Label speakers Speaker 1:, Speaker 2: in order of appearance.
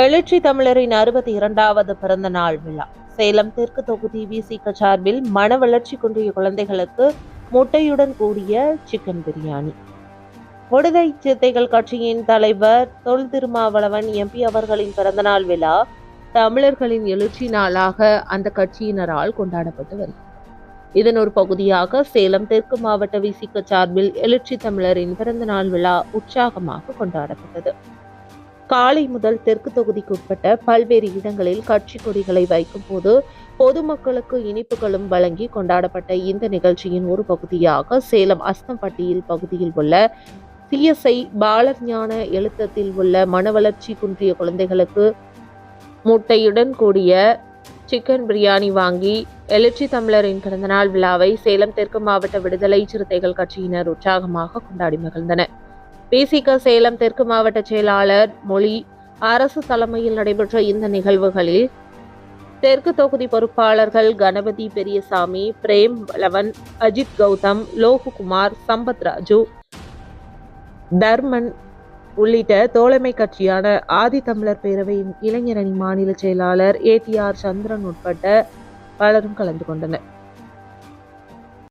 Speaker 1: எழுச்சி தமிழரின் அறுபத்தி இரண்டாவது பிறந்த நாள் விழா. சேலம் தெற்கு தொகுதி விசிக சார்பில் மன வளர்ச்சி குன்றிய குழந்தைகளுக்கு முட்டையுடன் கூடிய சிக்கன் பிரியாணி. விடுதலை சிறுத்தைகள் கட்சியின் தலைவர் தொல் திருமாவளவன் எம்பி அவர்களின் பிறந்தநாள் விழா தமிழர்களின் எழுச்சி நாளாக அந்த கட்சியினரால் கொண்டாடப்பட்டு வருகிறது. இதன் ஒரு பகுதியாக சேலம் தெற்கு மாவட்ட விசிக சார்பில் எழுச்சி தமிழரின் பிறந்தநாள் விழா உற்சாகமாக கொண்டாடப்பட்டது. காலை முதல் தெற்கு தொகுதிக்கு உட்பட்ட பல்வேறு இடங்களில் கட்சி கொடிகளை வைக்கும் போது பொதுமக்களுக்கு இனிப்புகளும் வழங்கி கொண்டாடப்பட்ட இந்த நிகழ்ச்சியின் ஒரு பகுதியாக சேலம் அஸ்தம்பட்டியில் பகுதியில் உள்ள சிஎஸ்ஐ பாலர் ஞான எழுத்தத்தில் உள்ள மனவளர்ச்சி குன்றிய குழந்தைகளுக்கு முட்டையுடன் கூடிய சிக்கன் பிரியாணி வாங்கி எழுச்சி தமிழரின் பிறந்தநாள் விழாவை சேலம் தெற்கு மாவட்ட விடுதலை சிறுத்தைகள் கட்சியினர் உற்சாகமாக கொண்டாடி மகிழ்ந்தனர். பிசிக சேலம் தெற்கு மாவட்ட செயலாளர் மொழி அரசு தலைமையில் நடைபெற்ற இந்த நிகழ்வுகளில் தெற்கு தொகுதி பொறுப்பாளர்கள் கணபதி பெரியசாமி பிரேம் பலவன் அஜித் கௌதம் லோகுகுமார் சம்பத் ராஜு தர்மன் உள்ளிட்ட தோழமை கட்சியான ஆதி தமிழர் பேரவையின் இளைஞரணி மாநில செயலாளர் ஏடிஆர் சந்திரன் உட்பட்ட பலரும் கலந்து கொண்டனர்.